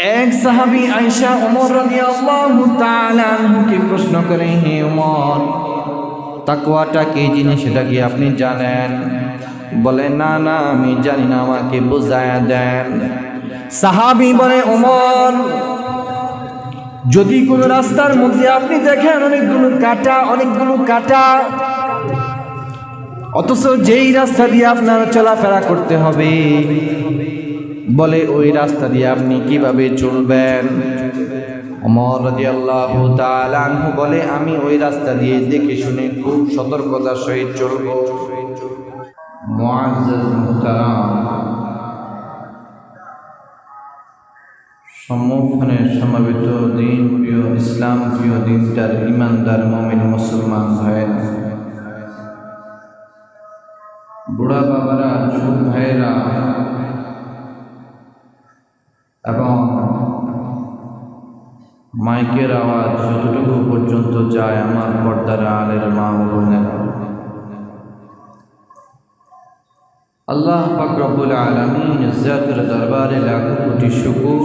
এক সাহাবী আয়েশা ওমর রাদিয়াল্লাহু তাআলা আনহুকে প্রশ্ন করে, হে ওমর তাকওয়াটা কি জিনিস সেটা কি আপনি জানেন? বলে, না না, আমি জানি না, আমাকে বোঝায়া দেন। সাহাবি বলে ওমর যদি কোনো রাস্তার মধ্যে আপনি দেখেন অনেকগুলো কাটা অনেকগুলো কাটা, অথচ যেই রাস্তা দিয়ে আপনার চলাফেরা করতে হবে বলে, ওই রাস্তা দিয়ে আপনি কীভাবে চলবেন? অমর আনহু বলে, আমি ওই রাস্তা দিয়ে দেখে শুনে খুব সতর্কতার সহিত চলব। সম্মুখনে সমাবেত দিন, প্রিয় ইসলাম, প্রিয় দিনটার ইমানদার মমিন, মুসলমান ভাইয়েরা বুড়া বাবারা, যুবক ভাইয়েরা এবং মাইকের আওয়াজ যতটুকু পর্যন্ত যায় আমার পর্দার আলের মা বোনেরা আল্লাহ পাক রব্বুল আলামিন ইজ্জতের দরবারে লাখো কোটি শুকুর।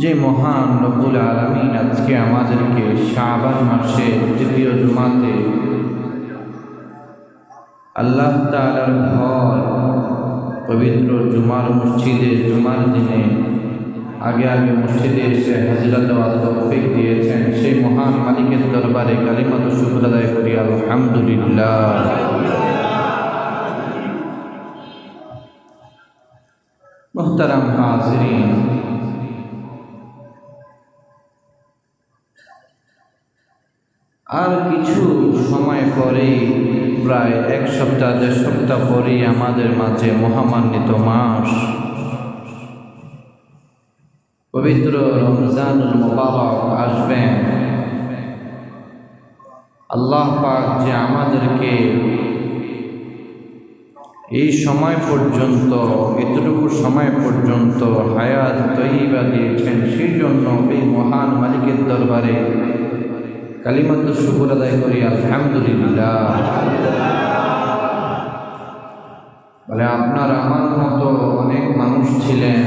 যে মহান রব্বুল আলামিন আজকে আমাদেরকে শাবান মাসের তৃতীয় জুমাতে আল্লাহ তাআলার ঘর পবিত্র জুমার মসজিদে, জুমার দিনে আগে আগে মসজিদে এসে হাজিরা দেওয়ার তৌফিক দিয়েছেন। সেই মহান মালিকের দরবারে কালিমাত শুক্রদায় করি, আলহামদুলিল্লাহ। মোহতারাম হাজরিন আর কিছু সময় পরেই প্রায় এক সপ্তাহ, দেড় সপ্তাহ পরেই আমাদের মাঝে মহামান্বিত মাস। পবিত্র রমজানুল মোবারক আসবেন আল্লাহ পাক যে আমাদেরকে এই সময় পর্যন্ত, এতটুকু সময় পর্যন্ত হায়াত তৈবা দিয়েছেন, সেই জন্য এই মহান মালিকের দরবারে কালিমাত শুকুর আদায় করি, আলহামদুলিল্লাহ। বলে, আপনার আমার মতো অনেক মানুষ ছিলেন।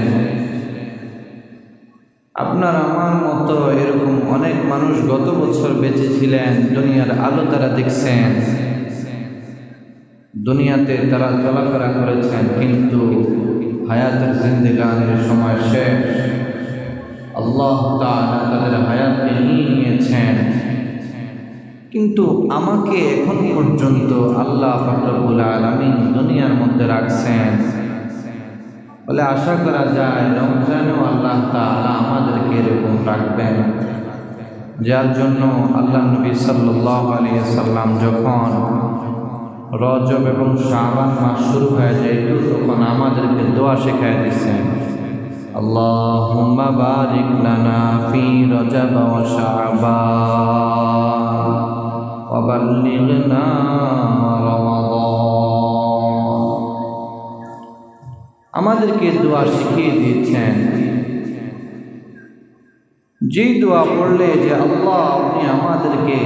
আপনার আমার মতো এরকম অনেক মানুষ গত বছর বেঁচে ছিলেন, দুনিয়ার আলো তারা দেখছেন। দুনিয়াতে তারা চলাফেরা করেছেন, কিন্তু হায়াতের জিন্দেগানের সময় শেষ। আল্লাহ তাদের হায়াতকে নিয়ে নিয়েছেন। কিন্তু আমাকে এখন পর্যন্ত আল্লাহ ফকরবুল আলমিন দুনিয়ার মধ্যে রাখছেন। বলে আশা করা যায় রমজানেও আল্লাহ তালা আমাদেরকে এরকম রাখবেন। যার জন্য আল্লাহ নবী সাল্লাহ আলিয়া সাল্লাম যখন রজব এবং শাহবান মাস শুরু হয়ে যায়, তখন আমাদেরকে দোয়া শেখায় দিচ্ছেন। আল্লাহ বারিক লানা ফি রজব ওয়া আমাদেরকে দোয়া শিখিয়ে দিয়েছেন। যে দোয়া পড়লে যে আল্লাহ আপনি আমাদেরকে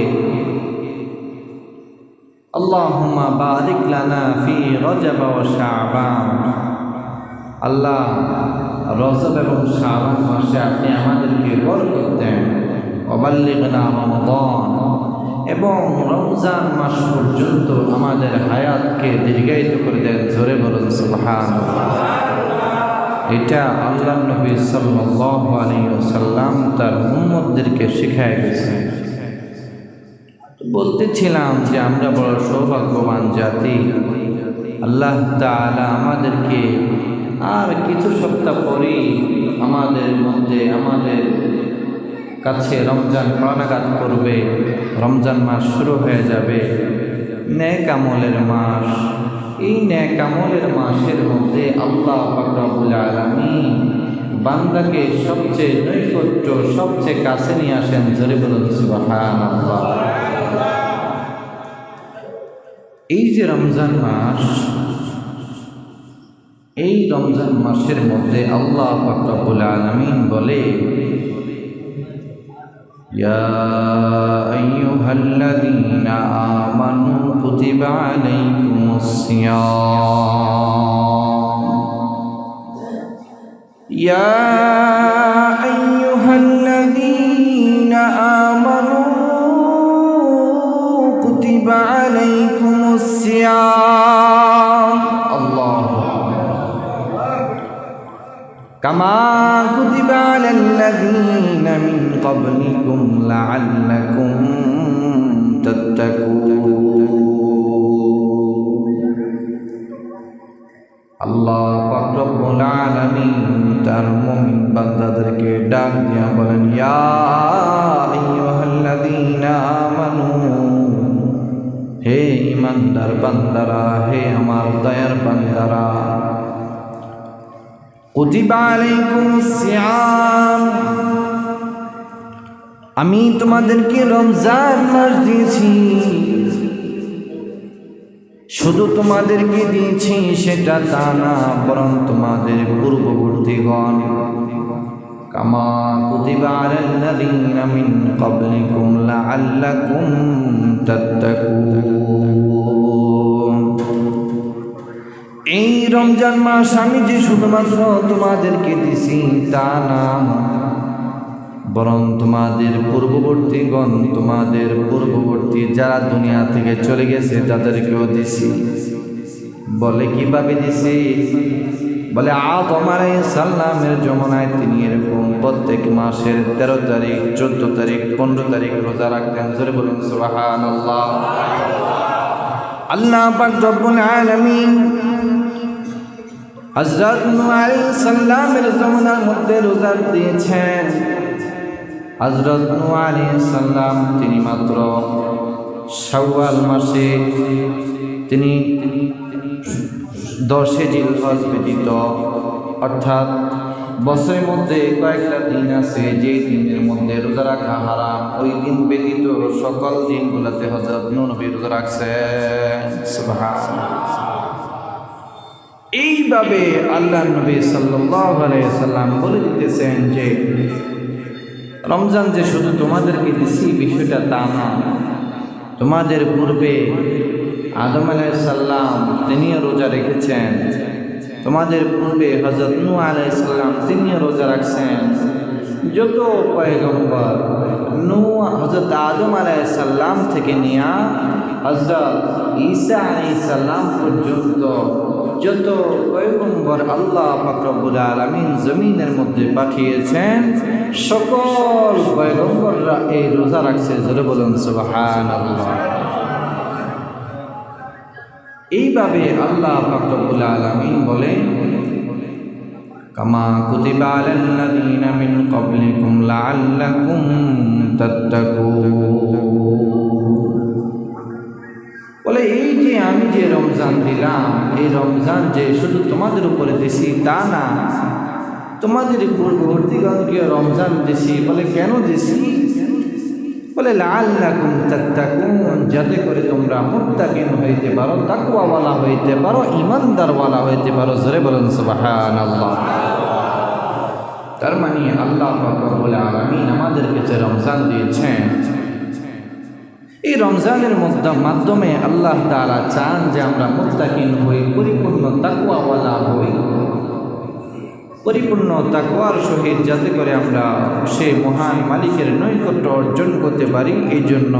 আল্লাহ রজব এবং শাবান মাসে আপনি আমাদেরকে বরকত দেন। এবং রমজান মাস পর্যন্ত আমাদের হায়াতকে দীর্ঘায়িত করে দেন। জোরে বলুন সুবহান এটা আল্লাহ নবী আলাইহি তার উম্মতদেরকে শিখায় গেছে। বলতেছিলাম যে আমরা বড় সৌভাগ্যবান জাতি। আল্লাহ তাআলা আমাদেরকে আর কিছু সপ্তাহ পরেই আমাদের মধ্যে আমাদের কাছে রমজান প্রাণাঘাত করবে। রমজান মাস শুরু হয়ে যাবে। ন্যাক আমলের মাস। এই ন্যাক আমলের মাসের মধ্যে আল্লাহ ফাকরাবুল আলমী বান্দাকে সবচেয়ে নৈকট্য, সবচেয়ে কাছে নিয়ে আসেন। জোরে এই যে রমজান মাস, এই রমজান মাসের মধ্যে আল্লাহ ফাকরাবুল আলমিন বলে يا الذين آمنوا كتب عليكم الصيام. يا আমি তোমাদেরকে রমজান মাস দিয়েছি। শুধু তোমাদেরকে দিয়েছি, সেটা তা না, বরং তোমাদের পূর্ববর্তীগণ। কামা কুতিবা আলাল্লাযীনা মিন ক্বাবলিকুম লাআল্লাকুম তাত্তাকুন। এই রমজান মাস আমি যে শুধুমাত্র তোমাদেরকে দিছি তা না। বরং তোমাদের পূর্ববর্তীগণ, তোমাদের পূর্ববর্তী যারা দুনিয়া থেকে চলে গেছে, তাদেরকেও দিছি। বলে কীভাবে দিছি? বলে, আদম সাল্লামের জমানায় তিনি এরকম প্রত্যেক মাসের তেরো তারিখ, চোদ্দ তারিখ, পনেরো তারিখ রোজা রাখতেন। জোরে বলুন সুবাহান আল্লাহ আল্লাহ পাক রব্বুল আলাইহিস সালামের জমানার মধ্যে রোজা দিয়েছেন। হজরত আলাইহিস সালাম, তিনি মাত্র শাওয়াল মাসে তিনি দশে জিলহজ ব্যতীত, অর্থাৎ বছরের মধ্যে কয়েকটা দিন আছে যে দিনের মধ্যে রোজা রাখা হারাম। ওই দিন ব্যতীত সকল দিনগুলোতে হজরত নবী রোজা রাখছেন। এইভাবে আল্লাহ নবী সাল্লাম বলে দিতেছেন যে, রমজান যে শুধু তোমাদেরকে দিছি, বিষয়টা তা না। তোমাদের পূর্বে আদম সাল্লাম তিনিও রোজা রেখেছেন। তোমাদের পূর্বে হজরত নু আলাইসাল্লাম তিনিও রোজা রাখছেন। যত পয়গম্বর নু হজরত আদম আলাইসাল্লাম থেকে নিয়া হজরত ঈসা আলাইসাল্লাম পর্যন্ত যত পয়গম্বর আল্লাহ ফাকরবুল আলমিন জমিনের মধ্যে পাঠিয়েছেন, সকল পয়গম্বররা এই রোজা রাখছে, জোরে বলুন সুবাহান এইভাবে আল্লাহ ফাকরবুল আলমিন বলেন, কামা কুতিবা আলাল্লাযীনা মিন ক্বাবলিকুম লাআল্লাকুম তাত্তাকুন। বলে, এই যে রমজান দিলাম, এই রমজান যে শুধু তোমাদের উপরে দিছি, তা না। তোমাদের পূর্ববর্তীগণকে রমজান দিছি, বলে কেন দিছি? বলে লাল লাল্লাকুম তাকুন যাতে করে তোমরা মুত্তাকিন হইতে পারো, তাকওয়াওয়ালা হইতে পারো ইমানদারওয়ালা হইতে পারো। জোরে বলুন, সুবহানাল্লাহ। তার মানে আল্লাহ আলামিন আমাদেরকে যে রমজান দিয়েছেন। এই রমজানের মধ্যে মাধ্যমে আল্লাহ তাআলা চান যে আমরা মুত্তাকিন হই, পরিপূর্ণ তাকুয়াওয়ালা হই। পরিপূর্ণ তাকওয়ার সহিত যাতে করে আমরা সে মহান মালিকের নৈকট্য অর্জন করতে পারি, এই জন্য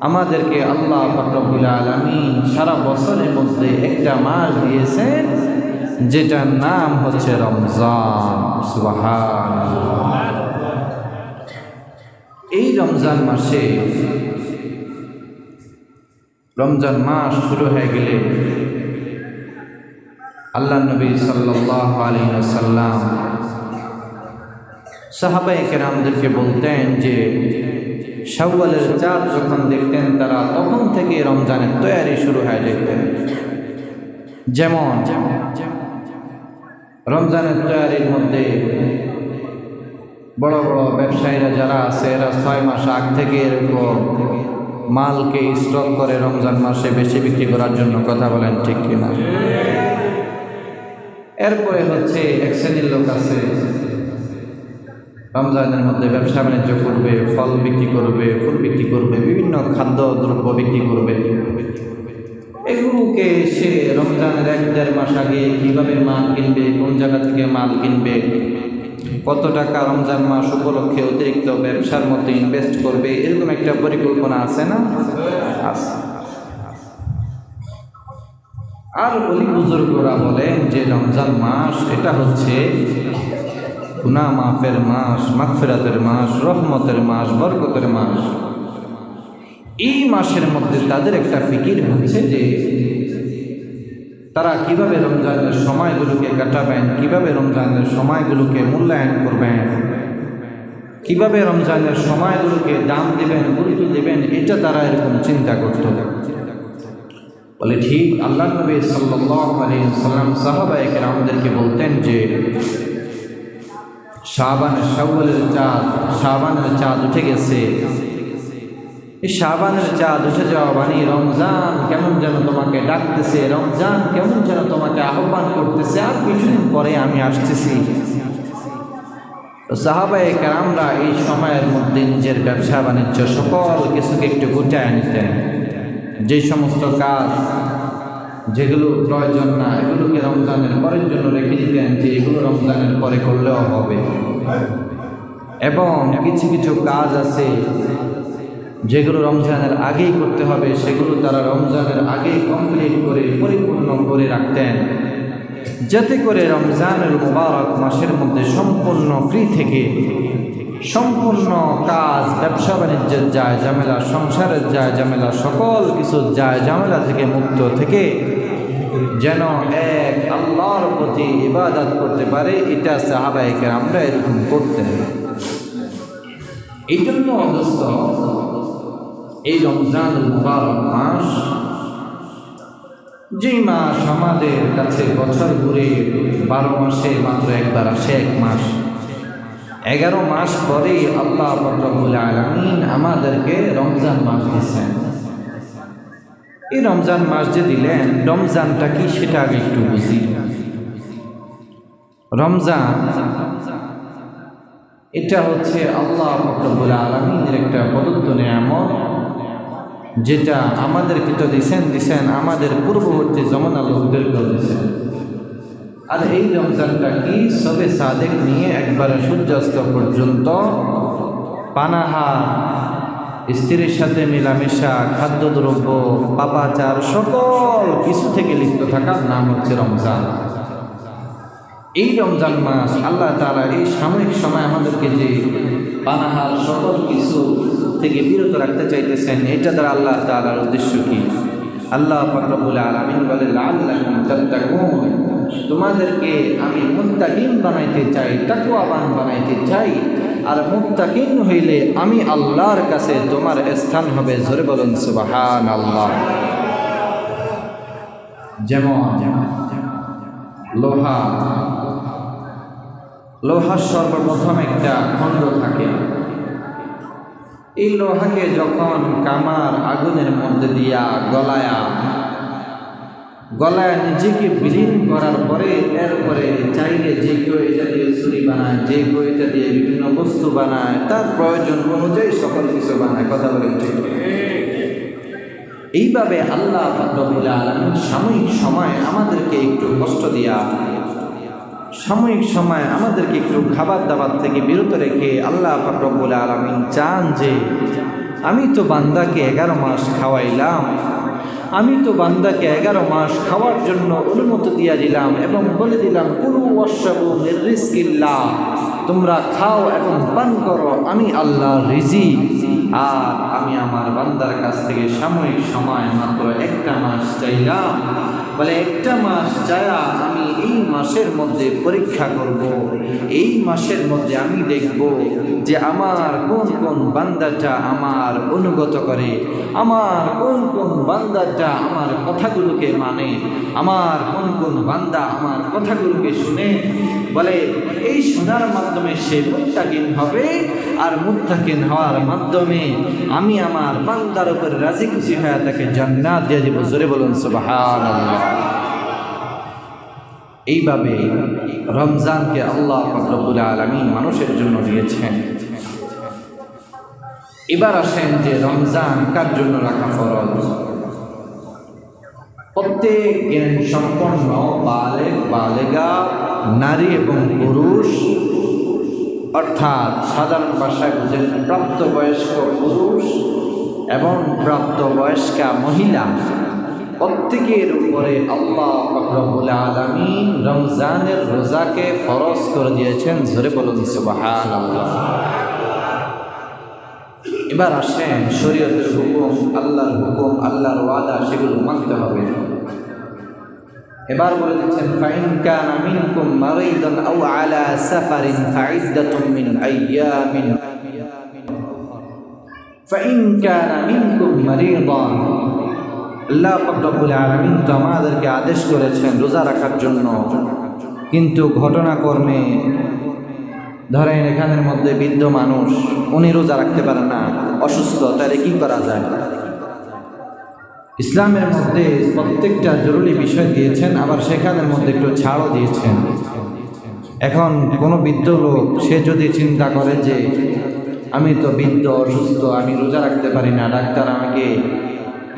আমাদেরকে আল্লাহ ফাকরুল আলমী সারা বছরের মধ্যে একটা মাস দিয়েছেন, যেটার নাম হচ্ছে রমজান। সুবাহান এই রমজান মাসে, রমজান মাস শুরু হয়ে গেলে আল্লাহ নবী সাল্লাম সাহাবাই কেরামদেরকে বলতেন যে, শাওয়ালের চাঁদ যখন দেখতেন তারা তখন থেকে রমজানের তৈয়ারি শুরু হয়ে যেতেন যেমন, রমজানের তৈয়ারির মধ্যে বড় বড় ব্যবসায়ীরা যারা আছে, এরা ছয় মাস আগ থেকে এরকম মালকে স্টক করে রমজান মাসে বেশি বিক্রি করার জন্য কথা বলেন ঠিক কিনা? এরপরে হচ্ছে এক শ্রেণির লোক আছে, রমজানের মধ্যে ব্যবসা বাণিজ্য করবে, ফল বিক্রি করবে, ফুল বিক্রি করবে, বিভিন্ন খাদ্য দ্রব্য বিক্রি করবে। এগুলোকে সে রমজানের এক দেড় মাস আগে কীভাবে মাল কিনবে, কোন জায়গা থেকে মাল কিনবে? কত টাকা রমজান মাস উপলক্ষে অতিরিক্ত ব্যবসার মধ্যে ইনভেস্ট করবে, এরকম একটা পরিকল্পনা আছে না? আছে। আর অলি বুজুর্গরা বলেন যে রমজান মাস, এটা হচ্ছে গুনা মাফের মাস, মাগফিরাতের মাস, রহমতের মাস, বরকতের মাস। এই মাসের মধ্যে তাদের একটা ফিকির হচ্ছে যে তারা কীভাবে রমজানের সময়গুলোকে কাটাবেন, কীভাবে রমজানের সময়গুলোকে মূল্যায়ন করবেন, কীভাবে রমজানের সময়গুলোকে দাম দেবেন, গুরুত্ব দেবেন, এটা তারা এরকম চিন্তা করত। বলে ঠিক আল্লাহ নবী সাল্লাম সাহাবাহিক আমাদেরকে বলতেন যে শাহবানের শাওয়ালের চাঁদ শাহবানের চাঁদ উঠে গেছে। শাহবানের চাঁদ উঠে যাওয়া মানে রমজান কেমন যেন তোমাকে ডাকতেছে, রমজান কেমন যেন তোমাকে আহ্বান করতেছে, আর কিছুদিন পরে আমি আসতেছি। তো সাহাবাই কারামরা এই সময়ের মধ্যে নিজের ব্যবসা বাণিজ্য সকল কিছুকে একটু গুটায় নিতেন। যে সমস্ত কাজ যেগুলো প্রয়োজন না, এগুলোকে রমজানের পরের জন্য রেখে দিতেন যে এগুলো রমজানের পরে করলেও হবে। এবং কিছু কিছু কাজ আছে যেগুলো রমজানের আগেই করতে হবে, সেগুলো তারা রমজানের আগেই কমপ্লিট করে পরিপূর্ণ করে রাখতেন। যাতে করে রমজানের মুবারক মাসের মধ্যে সম্পূর্ণ ফ্রি থেকে, সম্পূর্ণ কাজ, ব্যবসা বাণিজ্যের যায় ঝামেলা সংসারের যায় ঝামেলা সকল কিছু যায় ঝামেলা থেকে মুক্ত থেকে যেন এক আল্লাহর প্রতি ইবাদত করতে পারে, এটা সাহাবাহিকের আমরা এরকম করতেন। এই জন্য অবস্থ এই রমজান মুবারক মাস যে মাস আমাদের কাছে বছর ঘুরে বারো মাসে মাত্র একবার আসে, এক মাস। এগারো মাস পরে আল্লাহ রব্বুল আলমিন আমাদেরকে রমজান মাস দিচ্ছেন এই রমজান মাস যে দিলেন, রমজানটা কি সেটা আগে একটু বুঝি। রমজান, এটা হচ্ছে আল্লাহ রব্বুল আলমিনের একটা প্রদত্ত নিয়ামত। যেটা আমাদেরকে তো দিছেন দিছেন আমাদের পূর্ববর্তী জমানা লোকদেরকেও দিছেন। আর এই রমজানটা কি সবে সাদেক নিয়ে একবারে সূর্যাস্ত পর্যন্ত পানাহা, স্ত্রীর সাথে মেলামেশা, খাদ্যদ্রব্য, পাপাচার, সকল কিছু থেকে লিপ্ত থাকার নাম হচ্ছে রমজান। এই রমজান মাস আল্লাহ তালা এই সাময়িক সময় আমাদেরকে যে পানাহার সকল কিছু থেকে বিরত রাখতে চাইতেছেন, এটা দ্বারা আল্লাহ তালার উদ্দেশ্য কি? আল্লাহ ফকরবুল আলমিন বলে তোমাদেরকে আমি মুত্তাকিন বানাইতে চাই তাকুয়াবান বানাইতে চাই, আর মুত্তাকিন হইলে আমি আল্লাহর কাছে তোমার স্থান হবে। জোরে বলুন সুবাহান আল্লাহ যেমন লোহা, লোহার সর্বপ্রথম একটা খণ্ড থাকে। এই লোহাকে যখন কামার আগুনের মধ্যে দিয়া গলায়া, গলায় নিজেকে বিলীন করার পরে এরপরে চাইলে যে কেউ এটা দিয়ে ছুরি বানায়, যে কেউ এটা দিয়ে বিভিন্ন বস্তু বানায়, তার প্রয়োজন অনুযায়ী সকল কিছু বানায়। কথা ঠিক এইভাবে আল্লাহ সাময়িক সময় আমাদেরকে একটু কষ্ট দিয়া সাময়িক সময় আমাদেরকে একটু খাবার দাবার থেকে বিরত রেখে আল্লাহ ফাকরবুল আলমিন চান যে, আমি তো বান্দাকে এগারো মাস খাওয়াইলাম, আমি তো বান্দাকে এগারো মাস খাওয়ার জন্য অনুমতি দিয়া দিলাম এবং বলে দিলাম কোনো অশ্বাবু নির্রিস্কিল্লা তোমরা খাও এবং পান করো, আমি আল্লাহ রিজি আর আমি আমার বান্দার কাছ থেকে সাময়িক সময় মাত্র একটা মাস চাইলাম। বলে, একটা মাস চায়া আমি এই মাসের মধ্যে পরীক্ষা করব। এই মাসের মধ্যে আমি দেখব যে আমার কোন কোন বান্দাটা আমার অনুগত করে, আমার কোন কোন বান্দাটা আমার কথাগুলোকে মানে আমার কোন কোন বান্দা আমার কথাগুলোকে শুনে বলে, এই শোনার মাধ্যমে সে মুত্তাকিন হবে আর মুত্তাকিন হওয়ার মাধ্যমে আমি আমার বান্দার উপর রাজি খুশি হয়ে তাকে জান্নাত দিয়ে দিব। জোরে বলুন, সুবহানাল্লাহ। এইভাবে রমজানকে আল্লাহ ফকরবুল আলমিন মানুষের জন্য দিয়েছেন। এবার আসেন যে রমজান কার জন্য রাখা ফরজ? প্রত্যেক জ্ঞান সম্পন্ন বালেক, বালেগা নারী এবং পুরুষ, অর্থাৎ সাধারণ ভাষায় বুঝেন প্রাপ্তবয়স্ক পুরুষ এবং প্রাপ্তবয়স্কা মহিলা। প্রত্যেকের উপরে আল্লাহ ফকরবুল আলমিন রমজানের রোজাকে ফরজ করে দিয়েছেন। ধরে বলুন এবার আসেন শরীয়তের হুকুম, আল্লাহর হুকুম, আল্লাহর ওয়াদা, সেগুলো মানতে হবে। এবার বলে দিচ্ছেন, ফাইন কানা মিনকুম মারিদান আও আলা সাফারিন ফাইদ্দাতুম মিন আইয়ামিন ফাইন কানা মিনকুম মারিদান আল্লাহ পাক রব্বুল আলামিন তো আমাদেরকে আদেশ করেছেন রোজা রাখার জন্য। কিন্তু ঘটনাক্রমে ধরেন এখানের মধ্যে বৃদ্ধ মানুষ, উনি রোজা রাখতে পারেন না, অসুস্থ, তাহলে কি করা যায়? ইসলামের মধ্যে প্রত্যেকটা জরুরি বিষয় দিয়েছেন, আবার সেখানের মধ্যে একটু ছাড়ও দিয়েছেন। এখন কোনো বৃদ্ধ লোক, সে যদি চিন্তা করে যে, আমি তো বৃদ্ধ, অসুস্থ, আমি রোজা রাখতে পারি না, ডাক্তার আমাকে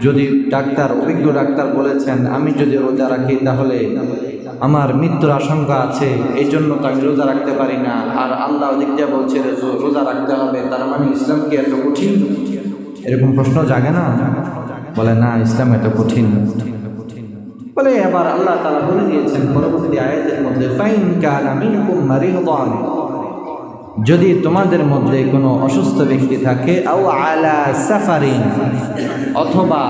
যদি ডাক্তার, অভিজ্ঞ ডাক্তার বলেছেন, আমি যদি রোজা রাখি তাহলে আমার মৃত্যুর আশঙ্কা আছে এই জন্য তো আমি রোজা রাখতে পারি না। আর আল্লাহ দিক দিয়ে বলছে, রোজা রাখতে হবে। তার মানে ইসলাম কি এত কঠিন? এরকম প্রশ্ন জাগে না? বলে, না, ইসলাম এত কঠিন। বলে, এবার আল্লাহ তালা বলে দিয়েছেন, পরবর্তী আয়াতের মধ্যে, ফাইন মিনকুম মারিদান। যদি তোমাদের মধ্যে কোনো অসুস্থ ব্যক্তি থাকে, আও আলা সাফারিন, অথবা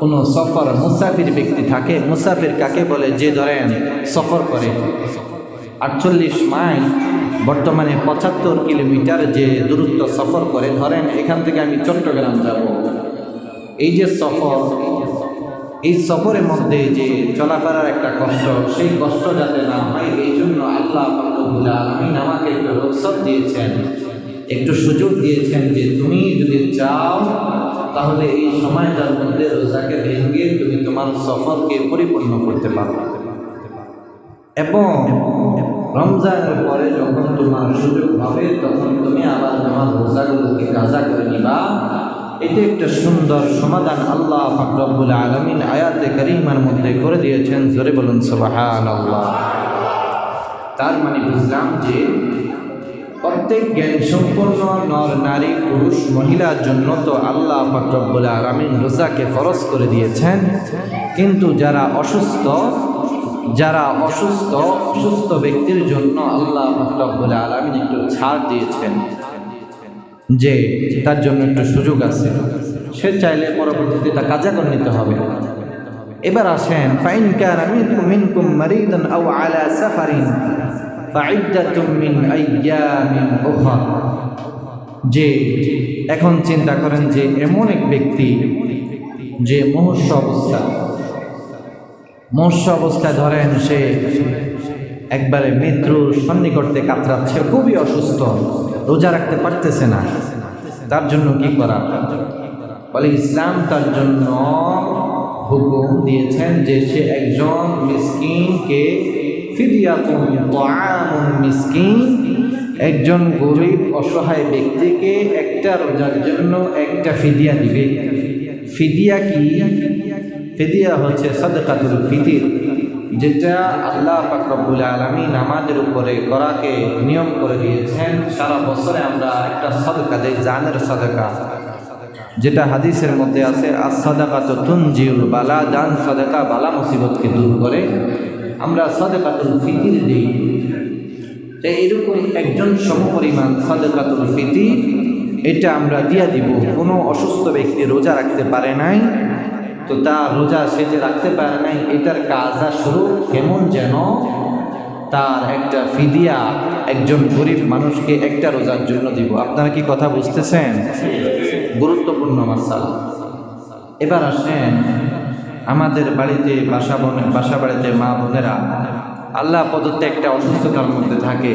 কোনো সফর মুসাফির ব্যক্তি থাকে, মুসাফির কাকে বলে? যে ধরেন, সফর করে আটচল্লিশ মাইল, বর্তমানে পঁচাত্তর কিলোমিটার যে দূরত্ব সফর করে, ধরেন, এখান থেকে আমি চট্টগ্রাম যাব। এই যে সফর, এই সফরের মধ্যে যে চলাফেরার একটা কষ্ট, সেই কষ্ট যাতে না হয়, এই জন্য আল্লাহ আলমিন আমাকে একটু রক্ষক দিয়েছেন, একটু সুযোগ দিয়েছেন যে তুমি যদি চাও, তাহলে এই সময়টার মধ্যে রোজাকে ভেঙে তুমি তোমার সফরকে পরিপূর্ণ করতে পারো। এবং রমজানের পরে যখন তোমার সুযোগ হবে, তখন তুমি আবার তোমার রোজাগুলোকে কাজা করে নিবা। এটা একটা সুন্দর সমাধান আল্লাহ ফাকরবুল আলমিন আয়াতে করিমার মধ্যে করে দিয়েছেন, জোরে বলুন সবাহান আল্লাহ তার মানে বুঝলাম যে প্রত্যেক জ্ঞান সম্পন্ন নর, নারী, পুরুষ, মহিলার জন্য তো আল্লাহ ফাকরবুল আলমিন রোজাকে ফরজ করে দিয়েছেন। কিন্তু যারা অসুস্থ যারা অসুস্থ অসুস্থ ব্যক্তির জন্য আল্লাহ ফাকরবুল আলমিন একটু ছাড় দিয়েছেন। যে তার জন্য একটু সুযোগ আছে, সে চাইলে পরবর্তীতে তা কাজা করে নিতে হবে। এবার আসেন, ফাইন কানা মিন যে এখন চিন্তা করেন যে এমন এক ব্যক্তি, যে মহস্য অবস্থা মহস্য অবস্থায় ধরেন সে একবারে মৃত্যুর সন্নিকটে কাতরাচ্ছে, খুবই অসুস্থ। রোজা রাখতে পারতেছে না। তার জন্য কি করা? বলে, ইসলাম তার জন্য হুকুম দিয়েছেন যে সে একজন মিসকিনকে একজন গরিব, অসহায় ব্যক্তিকে একটা রোজার জন্য একটা ফিদিয়া দিবে। ফিদিয়া কি? ফিদিয়া হচ্ছে সদকাতুল ফিতির। যেটা আল্লাহ পাকরবুল আলমী আমাদের উপরে করাকে নিয়ম করে দিয়েছেন, সারা বছরে আমরা একটা সদকা দেই, জানের সদকা। যেটা হাদিসের মধ্যে আছে আর সদকা তো তুনজিউল বালা, দান সদকা বালা মুসিবতকে দূর করে। আমরা সদকাতুল ফিতির দিই। তো এরকম একজন সমপরিমাণ সদকাতুল ফিতির, এটা আমরা দিয়া দিব। কোনো অসুস্থ ব্যক্তি রোজা রাখতে পারে নাই তো তার রোজা সে যে রাখতে পারে নাই। এটার কাজা শুরু কেমন যেন? তার একটা ফিদিয়া একজন গরিব মানুষকে একটা রোজার জন্য দিব। আপনারা কি কথা বুঝতেছেন? গুরুত্বপূর্ণ মাসাল। এবার আসেন আমাদের বাড়িতে বাসা বনে, বাসা বাড়িতে মা বোনেরা। আল্লাহ প্রদত্ত একটা অসুস্থতার মধ্যে থাকে,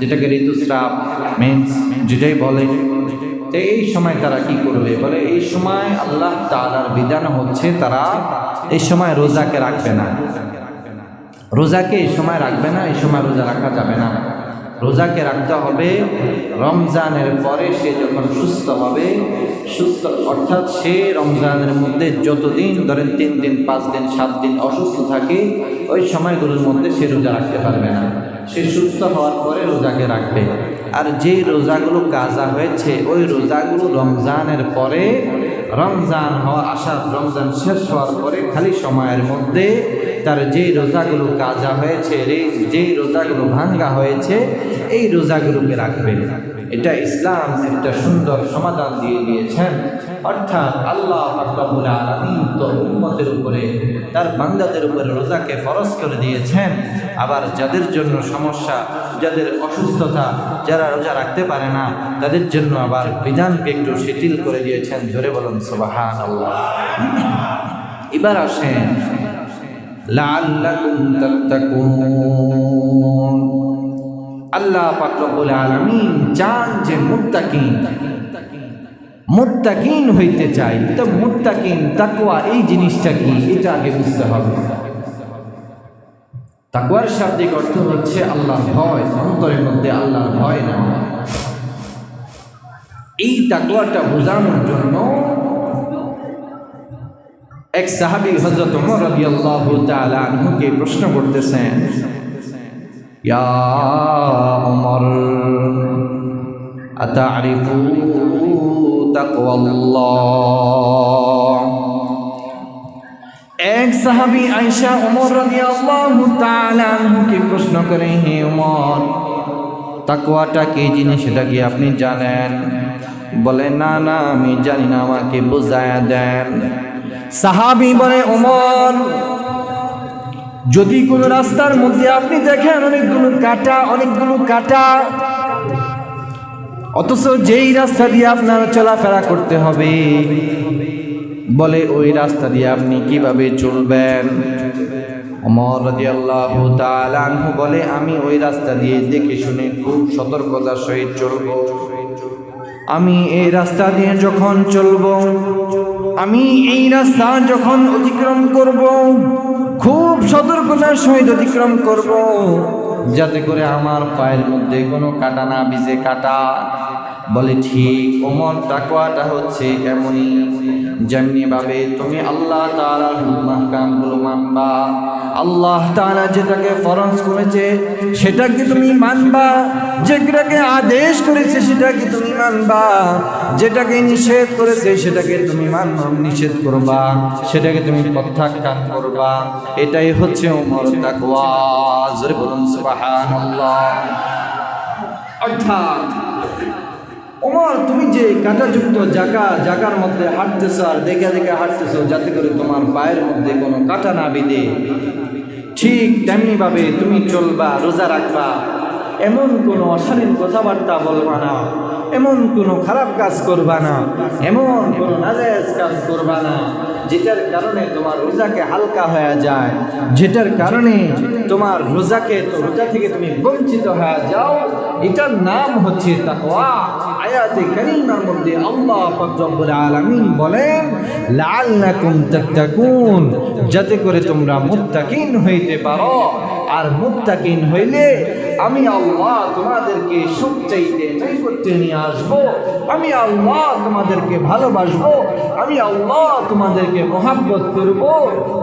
যেটাকে ঋতুস্রাব, মেন্স, যেটাই বলে। তো এই সময় তারা কি করবে? বলে, এই সময় আল্লাহ তালার বিধান হচ্ছে তারা এই সময় রোজাকে রাখবে না। রোজাকে এই সময় রাখবে না, এই সময় রোজা রাখা যাবে না। রোজাকে রাখতে হবে। রমজানের পরে সে যখন সুস্থ হবে, সুস্থ অর্থাৎ সে রমজানের মধ্যে যতদিন ধরেন তিন দিন, পাঁচ দিন, সাত দিন অসুস্থ থাকে, ওই সময়গুলোর মধ্যে সে রোজা রাখতে পারবে না। সে সুস্থ হওয়ার পরে রোজাকে রাখবে। আর যে রোজাগুলো কাজা হয়েছে, ওই রোজাগুলো রমজানের পরে, রমজান হওয়া আসার রমজান শেষ হওয়ার পরে খালি সময়ের মধ্যে তার যেই রোজাগুলো কাজা হয়েছে যেই রোজাগুলো ভাঙ্গা হয়েছে, এই রোজাগুলোকে রাখবেন। এটা ইসলাম একটা সুন্দর সমাধান দিয়ে দিয়েছেন। অর্থাৎ আল্লাহ উপরে, তার বান্দাদের উপরে রোজাকে ফরজ করে দিয়েছেন। আবার যাদের জন্য সমস্যা, যাদের অসুস্থতা, যারা রোজা রাখতে পারে না, তাদের জন্য আবার বিধানকে একটু শিথিল করে দিয়েছেন। জোরে বলুন সুবাহান আল্লাহ এবার আসেন লাআল্লাকুম তাত্তাকুন। আল্লাহ পাক রব্বুল আলামিন চান যে মুত্তাকিন মুত্তাকিন হইতে চাই। তো মুত্তাকিন, তাকওয়া, এই জিনিসটা কি? এটা আগে বুঝতে হবে। তাকওয়ার শাব্দিক অর্থ হচ্ছে আল্লাহর ভয়, অন্তরের মধ্যে আল্লাহর ভয় না। এই তাকওয়াটা বোঝানোর জন্য এক সাহাবী হযরত ওমর রাদিয়াল্লাহু তাআলা আনহুকে প্রশ্ন করতেছেন ওমর আতারিফু তাকওয়াল্লাহ? এক সাহাবী আয়েশা ওমর রাদিয়াল্লাহু তাআলা আনহুকে প্রশ্ন করে, হে ওমর তাকওয়াটা কি জিনিস সেটা কি আপনি জানেন? বলে, না না, আমি জানি না, আমাকে বোঝায়া দেন। সাহাবী বলে, ওমর, যদি কোনো রাস্তার মধ্যে আপনি দেখেন অনেকগুলো কাটা অনেকগুলো কাটা, অথচ যেই রাস্তা দিয়ে আপনার চলাফেরা করতে হবে, বলে ওই রাস্তা দিয়ে আপনি কীভাবে চলবেন? অমর রাদিয়াল্লাহু তাআলা আনহু বলে, আমি ওই রাস্তা দিয়ে দেখে শুনে খুব সতর্কতার সহিত চলব। আমি এই রাস্তা দিয়ে যখন চলব আমি এই রাস্তা যখন অতিক্রম করব, খুব সতর্কতার সহিত অতিক্রম করব। যাতে করে আমার পায়ের মধ্যে কোনো কাটা না ভিজে, কাটা বলে, ঠিক ওমর, তাকওয়াটা হচ্ছে এমনই যেমনি ভাবে তুমি আল্লাহ তাআলার হুকুমাকামগুলো মানবা, আল্লাহ তাআলা যেটাকে ফরজ করেছে সেটাকে তুমি মানবা, যেটাকে আদেশ করেছে সেটাকে তুমি মানবা, যেটাকে নিষেধ করেছে সেটাকে তুমি মানবা নিষেধ করবা, সেটাকে তুমি প্রত্যাখ্যান করবা। এটাই হচ্ছে ওমর তাকওয়া। বলুন, সুবহানাল্লাহ। অর্থাৎ ওমর, তুমি যে কাঁটাযুক্ত জাকা, জাকার মধ্যে হাঁটতেছো আর দেখে দেখে হাঁটতেছ, যাতে করে তোমার পায়ের মধ্যে কোনো কাঁটা না বিঁধে। ঠিক তেমনিভাবে তুমি চলবা, রোজা রাখবা। এমন কোনো অশালীন কথাবার্তা বলবা না। এমন কোনো খারাপ কাজ করবা না। এমন কোনো নাজায়জ কাজ করবা না। যেটার কারণে তোমার রোজাকে হালকা হয়ে যায়, যেটার কারণে তোমার রোজাকে, রোজা থেকে তুমি বঞ্চিত হয়ে যাও, এটার নাম হচ্ছে তাকওয়া। আয়াতে কারিমার মধ্যে আল্লাহ পাক রব্বুল আলামিন বলেন, লাআল্লাকুম তাত্তাকুন, যাতে করে তোমরা মুত্তাকিন হইতে পারো। আর মুত্তাকিন হইলে আমি আল্লাহ তোমাদেরকে সুখ সবচাইতে নৈকট্যে নিয়ে আসব। আমি আল্লাহ তোমাদেরকে ভালোবাসবো। আমি আল্লাহ তোমাদেরকে মহাব্বত করব।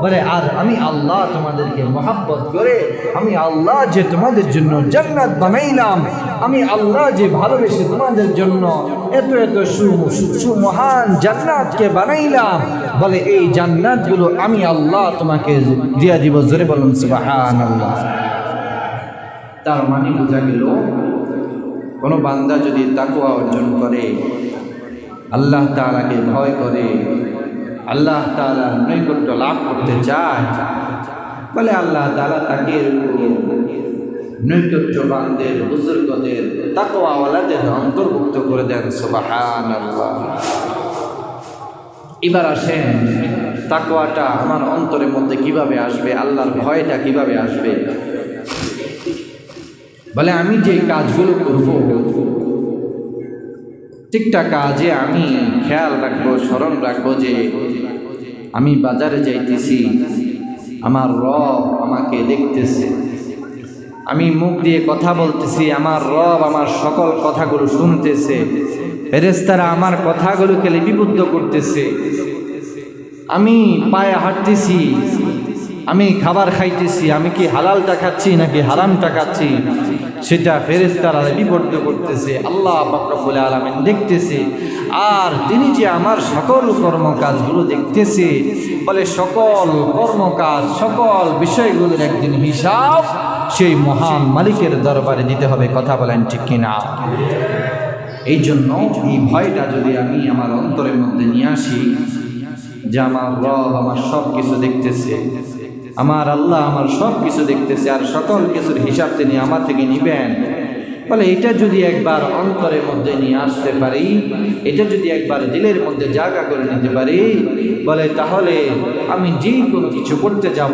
বলে, আর আমি আল্লাহ তোমাদেরকে মহাব্বত করে আমি আল্লাহ যে তোমাদের জন্য জান্নাত বানাইলাম, আমি আল্লাহ যে ভালোবেসে তোমাদের জন্য এত এত সুমহান জান্নাতকে বানাইলাম। বলে, এই জান্নাতগুলো আমি আল্লাহ তোমাকে দিয়া দিব। জোরে বলুন সুবাহান আল্লাহ তার মানে বোঝা গেল, কোনো বান্দা যদি তাকুয়া অর্জন করে, আল্লাহ তাআলাকে ভয় করে, আল্লাহ তাআলার নৈকট্য লাভ করতে চায়, বলে আল্লাহ তাআলা তাকে নৈকট্যবানদের, বুজুর্গদের, তাকওয়াওয়ালাদের অন্তর্ভুক্ত করে দেন। আল্লাহ এবার আসেন তাকওয়াটা আমার অন্তরের মধ্যে কীভাবে আসবে? আল্লাহর ভয়টা কীভাবে আসবে? বলে, আমি যে কাজগুলো করব, ঠিকঠাক কাজে আমি খেয়াল রাখব, স্মরণ রাখব যে আমি বাজারে যাইতেছি, আমার রব আমাকে দেখতেছে। আমি মুখ দিয়ে কথা বলতেছি, আমার রব আমার সকল কথাগুলো শুনতেছে। ফেরেস্তারা আমার কথাগুলোকে লিপিবদ্ধ করতেছে। আমি পায়ে হাঁটতেছি, আমি খাবার খাইতেছি, আমি কি হালালটা খাচ্ছি নাকি হারামটা খাচ্ছি? সেটা ফেরেস্তারা লিপিবদ্ধ করতেছে, আল্লাহ বলে আলমিন দেখতেছে। আর তিনি যে আমার সকল কর্মকাজগুলো দেখতেছে, বলে সকল কর্মকাজ, সকল বিষয়গুলোর একদিন হিসাব সেই মহান মালিকের দরবারে দিতে হবে, কথা বলেন ঠিক কিনা? এই জন্য এই ভয়টা যদি আমি আমার অন্তরের মধ্যে নিয়ে আসি যে আমার রব আমার সব কিছু দেখতেছে। আমার আল্লাহ আমার সব কিছু দেখতেছে আর সকল কিছুর হিসাব তিনি আমার থেকে নিবেন। বলে, এটা যদি একবার অন্তরের মধ্যে নিয়ে আসতে পারি, এটা যদি একবার দিলের মধ্যে জায়গা করে নিতে পারি, বলে, তাহলে আমি যে কোনো কিছু করতে যাব,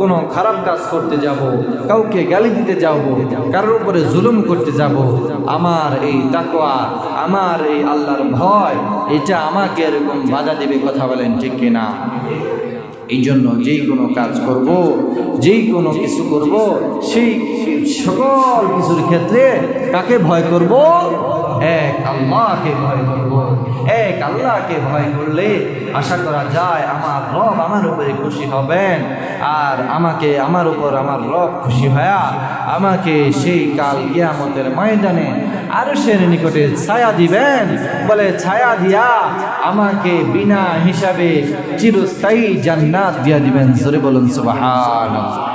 কোনো খারাপ কাজ করতে যাব, কাউকে গালি দিতে যাব, কারোর উপরে জুলুম করতে যাব। আমার এই তাকওয়া, আমার এই আল্লাহর ভয়, এটা আমাকে এরকম বাধা দেবে কথা বলেন ঠিক কিনা? এই জন্য যেই কোনো কাজ করব, যেই কোনো কিছু করব, সেই সকল কিছুর ক্ষেত্রে কাকে ভয় করব? এক আল্লাহকে ভয় করব। এক আল্লাহকে ভয় করলে আশা করা যায় আমার রব আমার উপরে খুশি হবেন। আর আমাকে আমার উপর আমার রব খুশি হয়া আমাকে সেই কাল কিয়ামতের ময়দানে আরও সের নিকটে ছায়া দিবেন। বলে ছায়া দিয়া আমাকে বিনা হিসাবে চিরস্থায়ী জান্নাত দিয়া দিবেন। জোরে বলুন সুবহানাল্লাহ।